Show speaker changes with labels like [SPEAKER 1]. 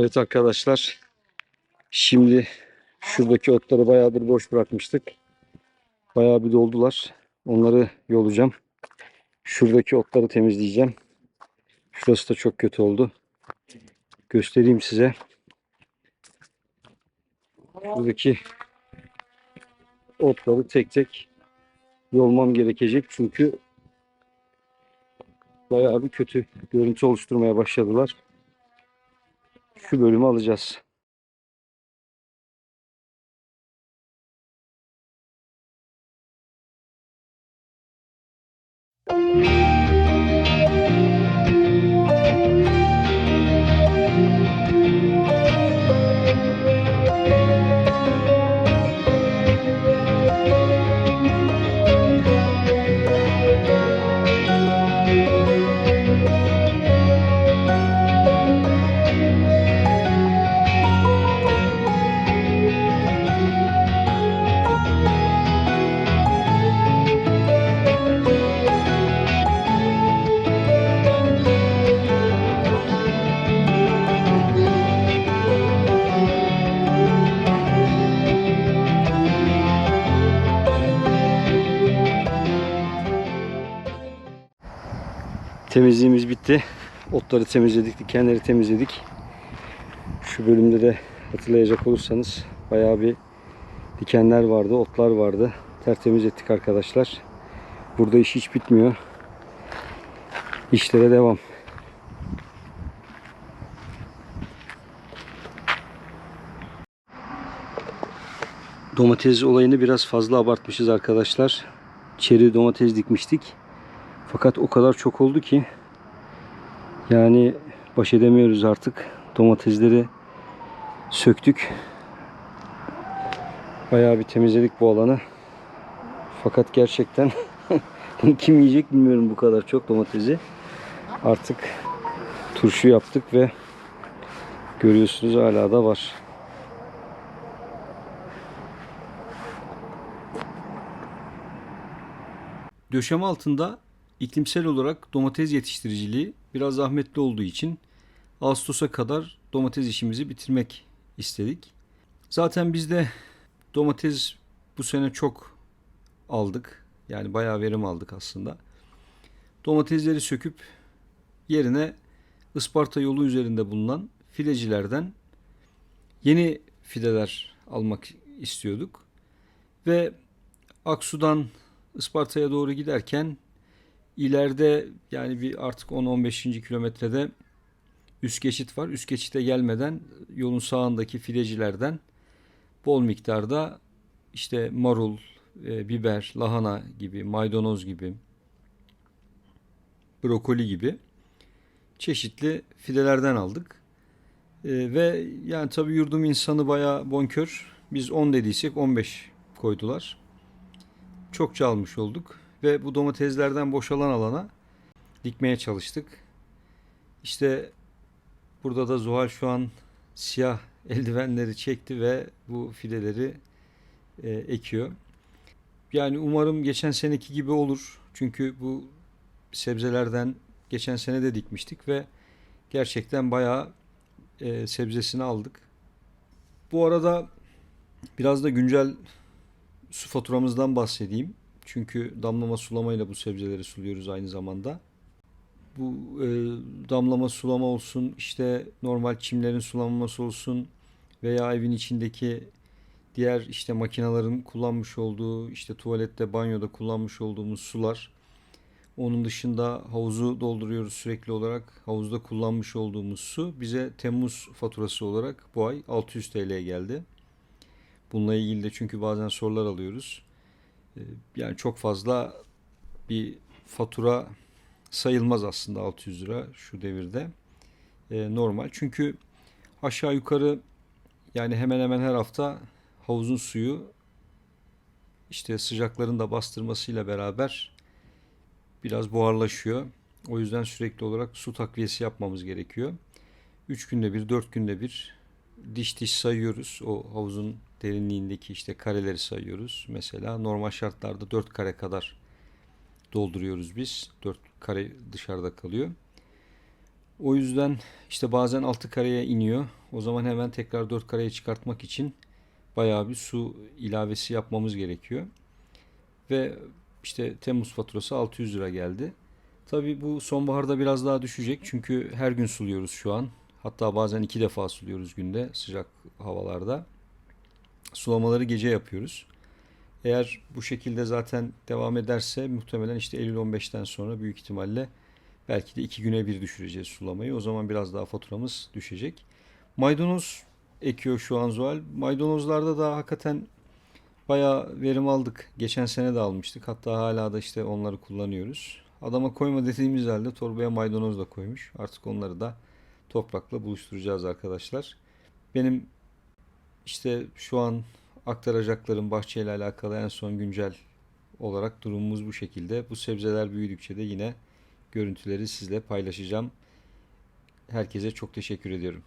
[SPEAKER 1] Evet arkadaşlar. Şimdi şuradaki otları bayağıdır boş bırakmıştık. Bayağı bir doldular. Onları yolacağım. Şuradaki otları temizleyeceğim. Şurası da çok kötü oldu. Göstereyim size. Buradaki otları tek tek yolmam gerekecek. Çünkü bayağı bir kötü görüntü oluşturmaya başladılar. Şu bölümü alacağız. Temizliğimiz bitti. Otları temizledik, dikenleri temizledik. Şu bölümde de hatırlayacak olursanız bayağı bir dikenler vardı, otlar vardı. Tertemiz ettik arkadaşlar. Burada iş hiç bitmiyor. İşlere devam. Domates olayını biraz fazla abartmışız arkadaşlar. Çeri domates dikmiştik. Fakat o kadar çok oldu ki yani baş edemiyoruz artık. Domatesleri söktük. Bayağı bir temizledik bu alanı. Fakat gerçekten kim yiyecek bilmiyorum bu kadar çok domatesi. Artık turşu yaptık ve görüyorsunuz hala da var. Döşeme altında iklimsel olarak domates yetiştiriciliği biraz zahmetli olduğu için Ağustos'a kadar domates işimizi bitirmek istedik. Zaten biz de domates bu sene çok aldık. Yani bayağı verim aldık aslında. Domatesleri söküp yerine Isparta yolu üzerinde bulunan fidecilerden yeni fideler almak istiyorduk. Ve Aksu'dan Isparta'ya doğru giderken ileride yani bir artık 10-15. kilometrede üst geçit var. Üst geçite gelmeden yolun sağındaki fidecilerden bol miktarda işte marul, e, biber, lahana gibi, maydanoz gibi, brokoli gibi çeşitli fidelerden aldık. E, ve yani tabii yurdum insanı bayağı bonkör. Biz 10 dediysek 15 koydular. Çokça almış olduk ve bu domateslerden boşalan alana dikmeye çalıştık. İşte burada da Zuhal şu an siyah eldivenleri çekti ve bu fideleri e, ekiyor. Yani umarım geçen seneki gibi olur. Çünkü bu sebzelerden geçen sene de dikmiştik ve gerçekten bayağı e, sebzesini aldık. Bu arada biraz da güncel su faturamızdan bahsedeyim. Çünkü damlama sulamayla bu sebzeleri suluyoruz aynı zamanda. Bu e, damlama sulama olsun, işte normal çimlerin sulanması olsun veya evin içindeki diğer işte makinaların kullanmış olduğu, işte tuvalette, banyoda kullanmış olduğumuz sular. Onun dışında havuzu dolduruyoruz sürekli olarak. Havuzda kullanmış olduğumuz su bize Temmuz faturası olarak bu ay 600 TL geldi. Bununla ilgili de çünkü bazen sorular alıyoruz. Ee, Yani çok fazla bir fatura sayılmaz aslında 600 lira şu devirde. Ee, normal. Çünkü aşağı yukarı yani hemen hemen her hafta havuzun suyu işte sıcakların da bastırmasıyla beraber biraz buharlaşıyor. O yüzden sürekli olarak su takviyesi yapmamız gerekiyor. 3 günde bir, 4 günde bir diş diş sayıyoruz. O havuzun derinliğindeki işte kareleri sayıyoruz. Mesela normal şartlarda 4 kare kadar dolduruyoruz biz. 4 kare dışarıda kalıyor. O yüzden işte bazen 6 kareye iniyor. O zaman hemen tekrar 4 kareye çıkartmak için bayağı bir su ilavesi yapmamız gerekiyor. Ve işte Temmuz faturası 600 lira geldi. Tabii bu sonbaharda biraz daha düşecek çünkü her gün suluyoruz şu an. Hatta bazen iki defa suluyoruz günde sıcak havalarda. Sulamaları gece yapıyoruz. Eğer bu şekilde zaten devam ederse muhtemelen işte Eylül 15'ten sonra büyük ihtimalle belki de iki güne bir düşüreceğiz sulamayı. O zaman biraz daha faturamız düşecek. Maydanoz ekiyor şu an Zuhal. Maydanozlarda da hakikaten bayağı verim aldık. Geçen sene de almıştık. Hatta hala da işte onları kullanıyoruz. Adama koyma dediğimiz halde torbaya maydanoz da koymuş. Artık onları da toprakla buluşturacağız arkadaşlar. Benim işte şu an aktaracaklarım bahçeyle alakalı en son güncel olarak durumumuz bu şekilde. Bu sebzeler büyüdükçe de yine görüntüleri sizle paylaşacağım. Herkese çok teşekkür ediyorum.